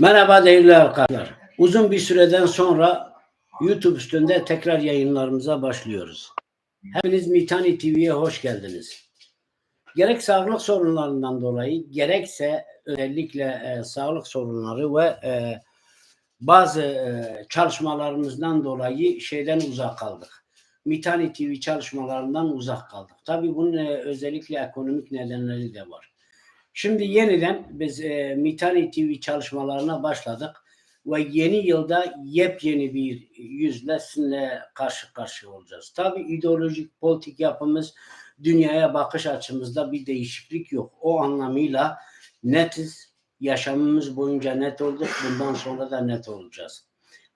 Merhaba değerli arkadaşlar. Uzun bir süreden sonra YouTube üstünde tekrar yayınlarımıza başlıyoruz. Hepiniz Mitani TV'ye hoş geldiniz. Gerek sağlık sorunlarından dolayı gerekse özellikle e, sağlık sorunları ve e, bazı e, çalışmalarımızdan dolayı şeyden uzak kaldık. Mitani TV çalışmalarından uzak kaldık. Tabii bunun e, özellikle ekonomik nedenleri de var. Şimdi yeniden biz e, Mitani TV çalışmalarına başladık ve yeni yılda yepyeni bir yüzle sizinle karşı karşıya olacağız. Tabii ideolojik politik yapımız dünyaya bakış açımızda bir değişiklik yok. O anlamıyla netiz, yaşamımız boyunca net olduk, bundan sonra da net olacağız.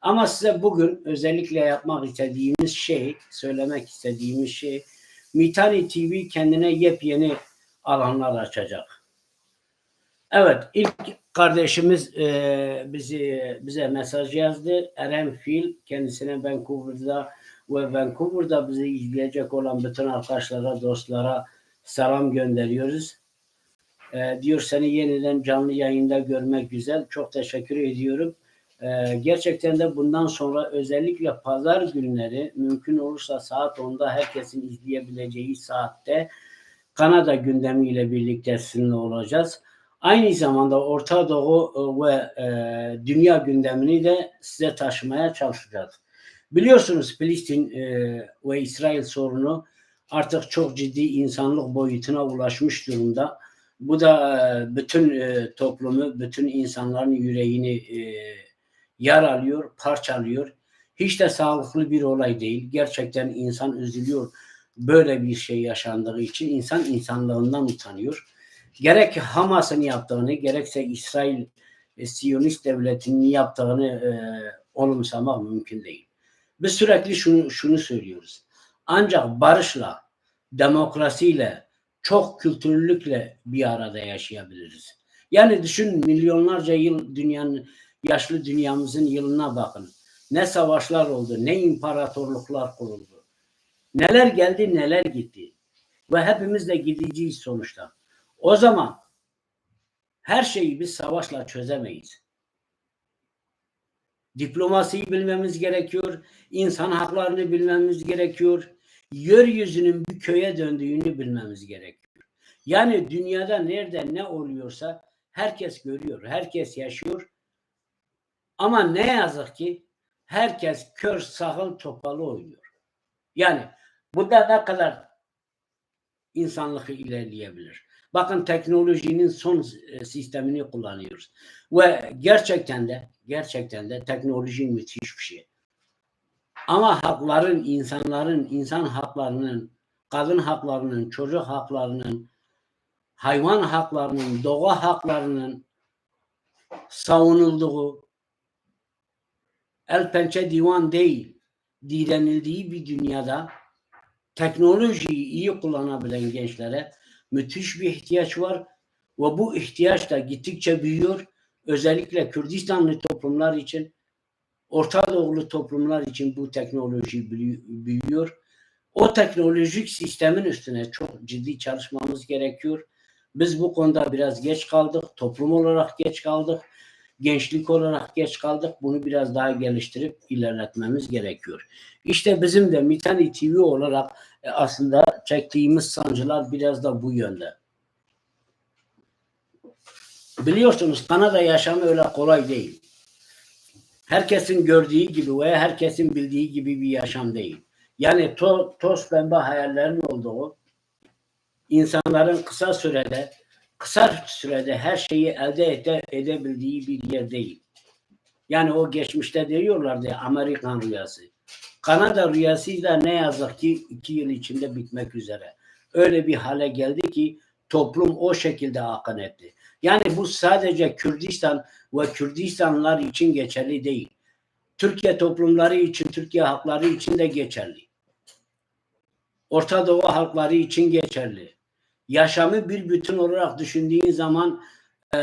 Ama size bugün özellikle yapmak istediğimiz şey, söylemek istediğimiz şey, Mitani TV kendine yepyeni alanlar açacak. Evet, ilk kardeşimiz e, bizi bize mesaj yazdı. Eren Fil, kendisine Vancouver'da ve Vancouver'da bizi izleyecek olan bütün arkadaşlara, dostlara selam gönderiyoruz. E, diyor seni yeniden canlı yayında görmek güzel. Çok teşekkür ediyorum. E, gerçekten de bundan sonra özellikle pazar günleri mümkün olursa saat 10'da herkesin izleyebileceği saatte Kanada gündemiyle birlikte sizinle olacağız. Aynı zamanda Orta Doğu e, ve e, dünya gündemini de size taşımaya çalışacağız. Biliyorsunuz Filistin e, ve İsrail sorunu artık çok ciddi insanlık boyutuna ulaşmış durumda. Bu da e, bütün e, toplumu, bütün insanların yüreğini e, yaralıyor, parçalıyor. Hiç de sağlıklı bir olay değil. Gerçekten insan üzülüyor böyle bir şey yaşandığı için. insan insanlığından utanıyor gerek Hamas'ın yaptığını gerekse İsrail e, Siyonist devletinin yaptığını e, olumsamak mümkün değil. Biz sürekli şunu, şunu söylüyoruz. Ancak barışla, demokrasiyle, çok kültürlülükle bir arada yaşayabiliriz. Yani düşün milyonlarca yıl dünyanın yaşlı dünyamızın yılına bakın. Ne savaşlar oldu, ne imparatorluklar kuruldu. Neler geldi, neler gitti. Ve hepimiz de gideceğiz sonuçta. O zaman her şeyi biz savaşla çözemeyiz. Diplomasiyi bilmemiz gerekiyor, insan haklarını bilmemiz gerekiyor, yeryüzünün bir köye döndüğünü bilmemiz gerekiyor. Yani dünyada nerede ne oluyorsa herkes görüyor, herkes yaşıyor. Ama ne yazık ki herkes kör sağıl topalı oynuyor. Yani burada ne kadar insanlık ilerleyebilir? Bakın teknolojinin son e, sistemini kullanıyoruz. Ve gerçekten de gerçekten de teknoloji müthiş bir şey. Ama hakların, insanların, insan haklarının, kadın haklarının, çocuk haklarının, hayvan haklarının, doğa haklarının savunulduğu el pençe divan değil, direnildiği bir dünyada teknolojiyi iyi kullanabilen gençlere müthiş bir ihtiyaç var ve bu ihtiyaç da gittikçe büyüyor. Özellikle Kürdistanlı toplumlar için, Orta Doğulu toplumlar için bu teknoloji büyüyor. O teknolojik sistemin üstüne çok ciddi çalışmamız gerekiyor. Biz bu konuda biraz geç kaldık. Toplum olarak geç kaldık. Gençlik olarak geç kaldık. Bunu biraz daha geliştirip ilerletmemiz gerekiyor. İşte bizim de Mitani TV olarak e, aslında çektiğimiz sancılar biraz da bu yönde. Biliyorsunuz Kanada yaşamı öyle kolay değil. Herkesin gördüğü gibi veya herkesin bildiği gibi bir yaşam değil. Yani to, toz pembe hayallerin olduğu insanların kısa sürede kısa sürede her şeyi elde ede, edebildiği bir yer değil. Yani o geçmişte diyorlardı Amerikan rüyası. Kanada rüyası da ne yazık ki iki yıl içinde bitmek üzere. Öyle bir hale geldi ki toplum o şekilde akın etti. Yani bu sadece Kürdistan ve Kürdistanlılar için geçerli değil. Türkiye toplumları için, Türkiye halkları için de geçerli. Orta Doğu halkları için geçerli. Yaşamı bir bütün olarak düşündüğün zaman e,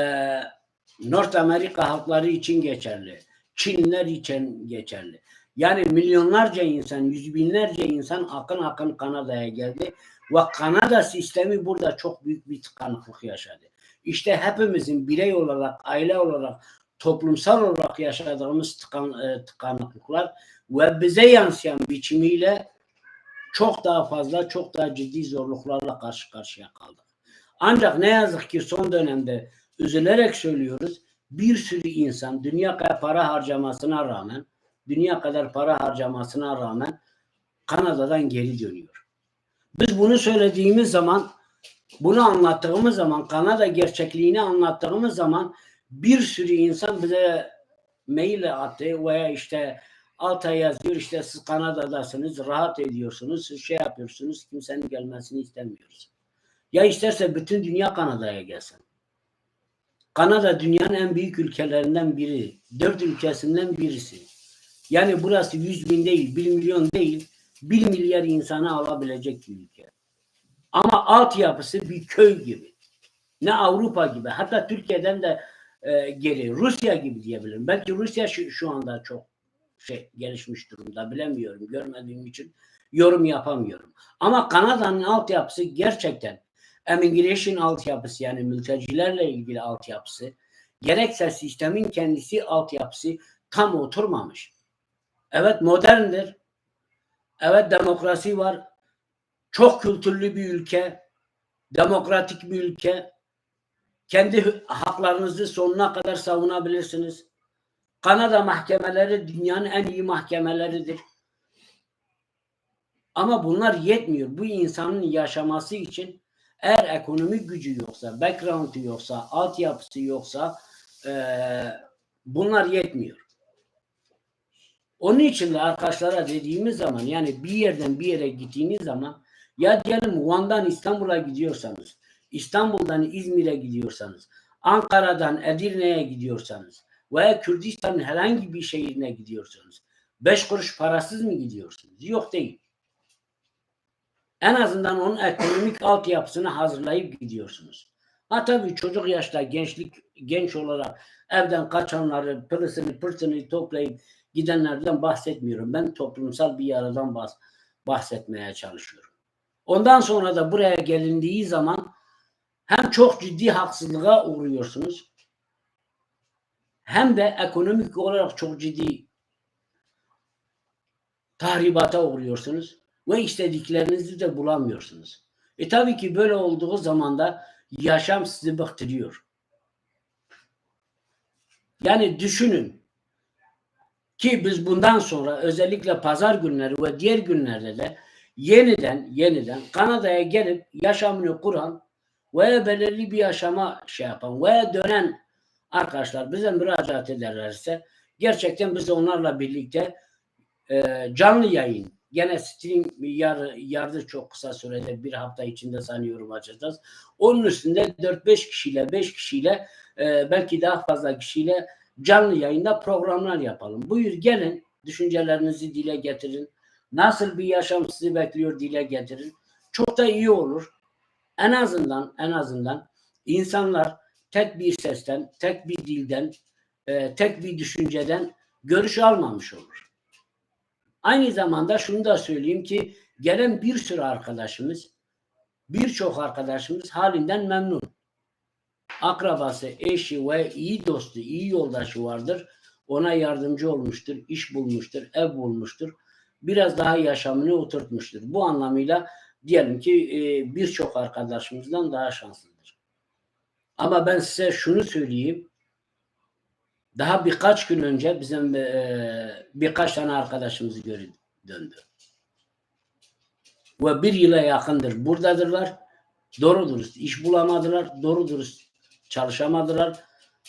North Amerika halkları için geçerli. Çinler için geçerli. Yani milyonlarca insan, yüz binlerce insan akın akın Kanada'ya geldi ve Kanada sistemi burada çok büyük bir tıkanıklık yaşadı. İşte hepimizin birey olarak, aile olarak, toplumsal olarak yaşadığımız tıkan, e, tıkanıklıklar ve bize yansıyan biçimiyle çok daha fazla, çok daha ciddi zorluklarla karşı karşıya kaldık. Ancak ne yazık ki son dönemde üzülerek söylüyoruz, bir sürü insan dünya kadar para harcamasına rağmen, dünya kadar para harcamasına rağmen Kanada'dan geri dönüyor. Biz bunu söylediğimiz zaman, bunu anlattığımız zaman, Kanada gerçekliğini anlattığımız zaman bir sürü insan bize mail attı veya işte alta yazıyor işte siz Kanada'dasınız, rahat ediyorsunuz, siz şey yapıyorsunuz, kimsenin gelmesini istemiyoruz. Ya isterse bütün dünya Kanada'ya gelsin. Kanada dünyanın en büyük ülkelerinden biri. Dört ülkesinden birisi. Yani burası 100 bin değil, 1 milyon değil, 1 milyar insanı alabilecek bir ülke. Ama altyapısı bir köy gibi. Ne Avrupa gibi. Hatta Türkiye'den de e, geri. Rusya gibi diyebilirim. Belki Rusya şu, şu anda çok şey gelişmiş durumda. Bilemiyorum. Görmediğim için yorum yapamıyorum. Ama Kanada'nın altyapısı gerçekten immigration altyapısı yani mültecilerle ilgili altyapısı gerekse sistemin kendisi altyapısı tam oturmamış. Evet moderndir. Evet demokrasi var. Çok kültürlü bir ülke. Demokratik bir ülke. Kendi haklarınızı sonuna kadar savunabilirsiniz. Kanada mahkemeleri dünyanın en iyi mahkemeleridir. Ama bunlar yetmiyor. Bu insanın yaşaması için eğer ekonomik gücü yoksa, background'u yoksa, altyapısı yoksa e, bunlar yetmiyor. Onun için de arkadaşlara dediğimiz zaman yani bir yerden bir yere gittiğiniz zaman ya diyelim Van'dan İstanbul'a gidiyorsanız, İstanbul'dan İzmir'e gidiyorsanız, Ankara'dan Edirne'ye gidiyorsanız veya Kürdistan herhangi bir şehrine gidiyorsanız beş kuruş parasız mı gidiyorsunuz? Yok değil. En azından onun ekonomik altyapısını hazırlayıp gidiyorsunuz. Ha tabii çocuk yaşta gençlik genç olarak evden kaçanları, pırısını pırsını toplayıp gidenlerden bahsetmiyorum. Ben toplumsal bir yaradan bahs bahsetmeye çalışıyorum. Ondan sonra da buraya gelindiği zaman hem çok ciddi haksızlığa uğruyorsunuz hem de ekonomik olarak çok ciddi tahribata uğruyorsunuz ve istediklerinizi de bulamıyorsunuz. E tabii ki böyle olduğu zaman da yaşam sizi bıktırıyor. Yani düşünün ki biz bundan sonra özellikle pazar günleri ve diğer günlerde de yeniden yeniden Kanada'ya gelip yaşamını kuran veya belirli bir yaşama şey yapan veya dönen arkadaşlar bize müracaat ederlerse gerçekten biz onlarla birlikte e, canlı yayın gene stream yar, yardı çok kısa sürede bir hafta içinde sanıyorum açacağız. Onun üstünde 4-5 kişiyle 5 kişiyle e, belki daha fazla kişiyle canlı yayında programlar yapalım. Buyur gelin düşüncelerinizi dile getirin. Nasıl bir yaşam sizi bekliyor dile getirin. Çok da iyi olur. En azından en azından insanlar tek bir sesten, tek bir dilden, e, tek bir düşünceden görüş almamış olur. Aynı zamanda şunu da söyleyeyim ki gelen bir sürü arkadaşımız, birçok arkadaşımız halinden memnun. Akrabası, eşi ve iyi dostu, iyi yoldaşı vardır. Ona yardımcı olmuştur, iş bulmuştur, ev bulmuştur. Biraz daha yaşamını oturtmuştur. Bu anlamıyla diyelim ki e, birçok arkadaşımızdan daha şanslıdır. Ama ben size şunu söyleyeyim. Daha birkaç gün önce bizim e, birkaç tane arkadaşımız geri döndü. Ve bir yıla yakındır buradadırlar. Doğru dürüst iş bulamadılar. Doğru dürüst çalışamadılar.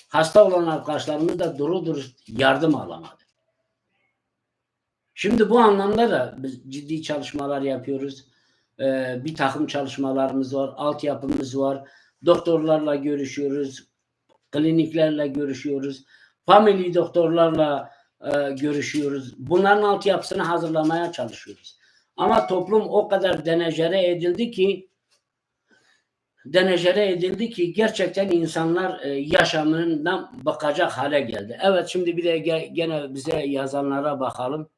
Hasta olan arkadaşlarımız da doğru dürüst yardım alamadı. Şimdi bu anlamda da biz ciddi çalışmalar yapıyoruz. Ee, bir takım çalışmalarımız var. Altyapımız var. Doktorlarla görüşüyoruz. Kliniklerle görüşüyoruz. Family doktorlarla e, görüşüyoruz. Bunların altyapısını hazırlamaya çalışıyoruz. Ama toplum o kadar denecere edildi ki denecere edildi ki gerçekten insanlar e, yaşamından bakacak hale geldi. Evet şimdi bir de gene bize yazanlara bakalım.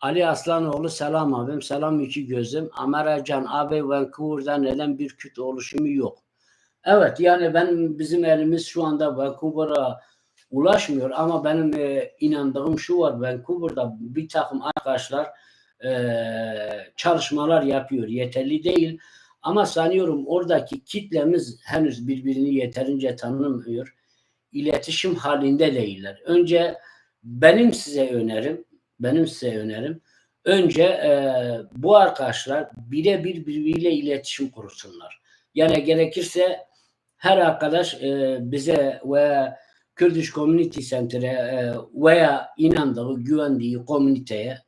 Ali Aslanoğlu selam abim. Selam iki gözüm. Amara Can abi Vancouver'da neden bir küt oluşumu yok? Evet yani ben bizim elimiz şu anda Vancouver'a ulaşmıyor ama benim e, inandığım şu var Vancouver'da bir takım arkadaşlar e, çalışmalar yapıyor. Yeterli değil ama sanıyorum oradaki kitlemiz henüz birbirini yeterince tanımıyor. İletişim halinde değiller. Önce benim size önerim, benim size önerim önce e, bu arkadaşlar birebir birbiriyle iletişim kursunlar. Yani gerekirse her arkadaş e, bize ve Kurdish Community Center'e e, veya inandığı, güvendiği komüniteye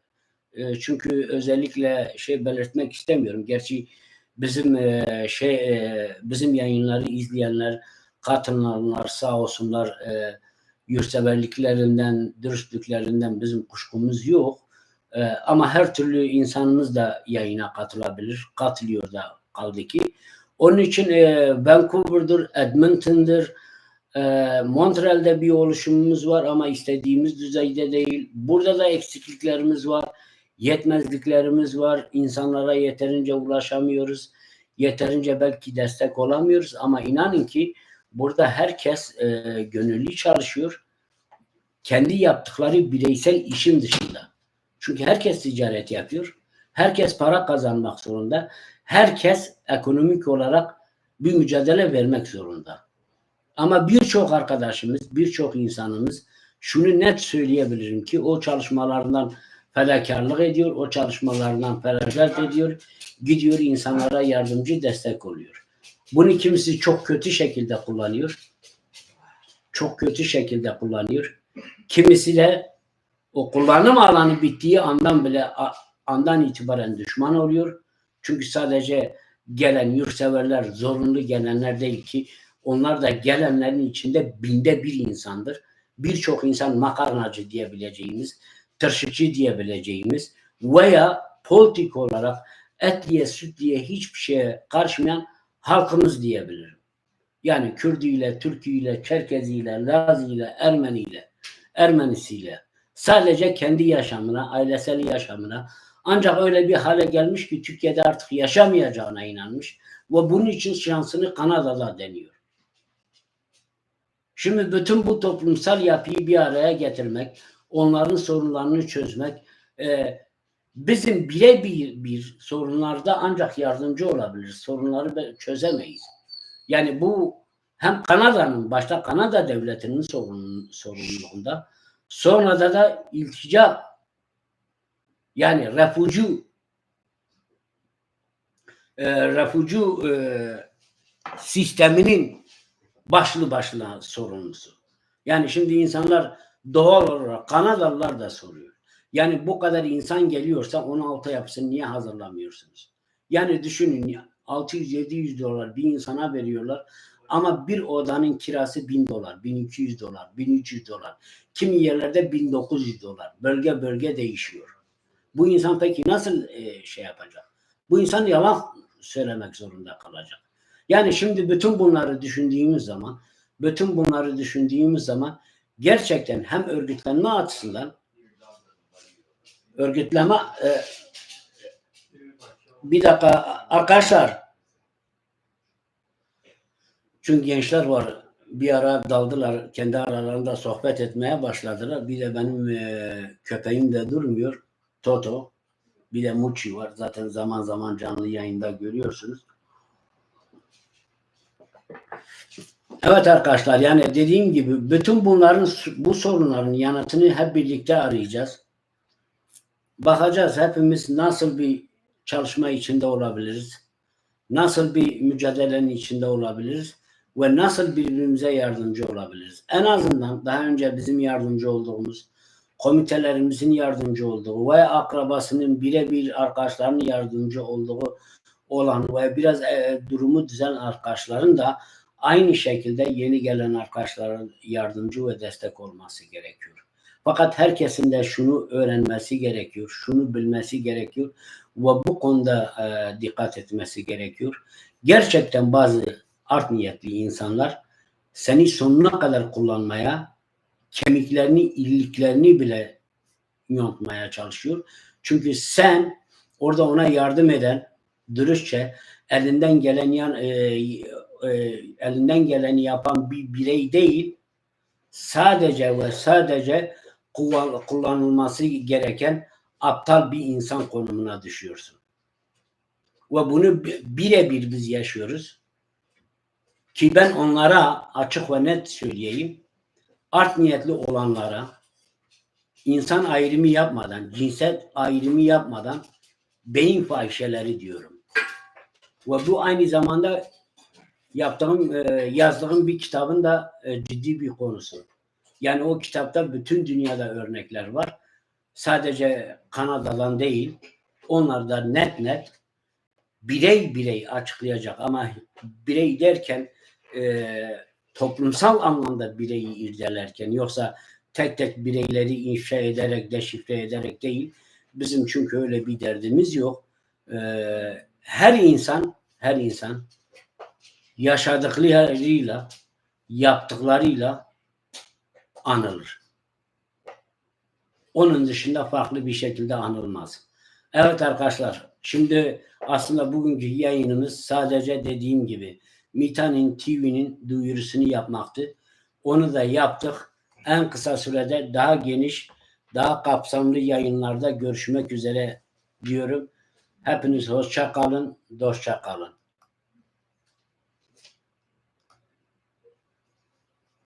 e, çünkü özellikle şey belirtmek istemiyorum. Gerçi bizim e, şey e, bizim yayınları izleyenler, katılanlar sağ olsunlar e, yurtseverliklerinden, dürüstlüklerinden bizim kuşkumuz yok. E, ama her türlü insanımız da yayına katılabilir. Katılıyor da kaldı ki. Onun için e, Vancouver'dır, Edmonton'dır, e, Montreal'de bir oluşumumuz var ama istediğimiz düzeyde değil. Burada da eksikliklerimiz var, yetmezliklerimiz var. İnsanlara yeterince ulaşamıyoruz. Yeterince belki destek olamıyoruz ama inanın ki burada herkes e, gönüllü çalışıyor. Kendi yaptıkları bireysel işin dışında. Çünkü herkes ticaret yapıyor. Herkes para kazanmak zorunda. Herkes ekonomik olarak bir mücadele vermek zorunda. Ama birçok arkadaşımız, birçok insanımız şunu net söyleyebilirim ki o çalışmalarından fedakarlık ediyor, o çalışmalarından feragat ediyor, gidiyor insanlara yardımcı destek oluyor. Bunu kimisi çok kötü şekilde kullanıyor. Çok kötü şekilde kullanıyor. Kimisi de o kullanım alanı bittiği andan bile andan itibaren düşman oluyor. Çünkü sadece gelen yurtseverler zorunlu gelenler değil ki onlar da gelenlerin içinde binde bir insandır. Birçok insan makarnacı diyebileceğimiz, tırşıkçı diyebileceğimiz veya politik olarak et diye süt diye hiçbir şeye karşımayan halkımız diyebilirim. Yani Kürdüyle, Türküyle, Çerkeziyle, Laziyle, Ermeniyle, Ermenisiyle sadece kendi yaşamına, ailesel yaşamına ancak öyle bir hale gelmiş ki Türkiye'de artık yaşamayacağına inanmış ve bunun için şansını Kanada'da deniyor. Şimdi bütün bu toplumsal yapıyı bir araya getirmek, onların sorunlarını çözmek, e, bizim birebir bir sorunlarda ancak yardımcı olabilir. Sorunları çözemeyiz. Yani bu hem Kanada'nın, başta Kanada devletinin sorun, sorumluluğunda, sonra da da iltica yani refucu e, refucu e, sisteminin başlı başına sorumlusu. Yani şimdi insanlar doğal olarak Kanadalılar da soruyor. Yani bu kadar insan geliyorsa 16 yapısını niye hazırlamıyorsunuz? Yani düşünün 600-700 dolar bir insana veriyorlar ama bir odanın kirası 1000 dolar, 1200 dolar, 1300 dolar. Kimi yerlerde 1900 dolar. Bölge bölge değişiyor. Bu insan peki nasıl e, şey yapacak? Bu insan yalan söylemek zorunda kalacak. Yani şimdi bütün bunları düşündüğümüz zaman, bütün bunları düşündüğümüz zaman gerçekten hem örgütlenme açısından örgütleme e, bir dakika arkadaşlar çünkü gençler var bir ara daldılar kendi aralarında sohbet etmeye başladılar. Bir de benim e, köpeğim de durmuyor. Toto. Bir de Muçi var. Zaten zaman zaman canlı yayında görüyorsunuz. Evet arkadaşlar yani dediğim gibi bütün bunların bu sorunların yanıtını hep birlikte arayacağız. Bakacağız hepimiz nasıl bir çalışma içinde olabiliriz. Nasıl bir mücadelenin içinde olabiliriz ve nasıl birbirimize yardımcı olabiliriz. En azından daha önce bizim yardımcı olduğumuz komitelerimizin yardımcı olduğu ve akrabasının birebir arkadaşlarının yardımcı olduğu olan ve biraz e, durumu düzen arkadaşların da aynı şekilde yeni gelen arkadaşların yardımcı ve destek olması gerekiyor. Fakat herkesin de şunu öğrenmesi gerekiyor, şunu bilmesi gerekiyor ve bu konuda e, dikkat etmesi gerekiyor. Gerçekten bazı art niyetli insanlar seni sonuna kadar kullanmaya, kemiklerini, illiklerini bile yontmaya çalışıyor. Çünkü sen orada ona yardım eden, dürüstçe elinden gelen yan, e, e, elinden geleni yapan bir birey değil, sadece ve sadece kullan- kullanılması gereken aptal bir insan konumuna düşüyorsun. Ve bunu bi- birebir biz yaşıyoruz. Ki ben onlara açık ve net söyleyeyim. Art niyetli olanlara insan ayrımı yapmadan, cinsel ayrımı yapmadan beyin fahişeleri diyorum. Ve bu aynı zamanda yaptığım, e, yazdığım bir kitabın da e, ciddi bir konusu. Yani o kitapta bütün dünyada örnekler var. Sadece Kanada'dan değil, onlar da net net birey birey açıklayacak ama birey derken e, toplumsal anlamda bireyi irdelerken yoksa tek tek bireyleri inşa ederek deşifre ederek değil bizim çünkü öyle bir derdimiz yok. E, her insan her insan yaşadıklarıyla yaptıklarıyla anılır. Onun dışında farklı bir şekilde anılmaz. Evet arkadaşlar, şimdi aslında bugünkü yayınımız sadece dediğim gibi Mitanin TV'nin duyurusunu yapmaktı. Onu da yaptık. En kısa sürede daha geniş, daha kapsamlı yayınlarda görüşmek üzere diyorum. Hepiniz hoşça kalın, dostça kalın.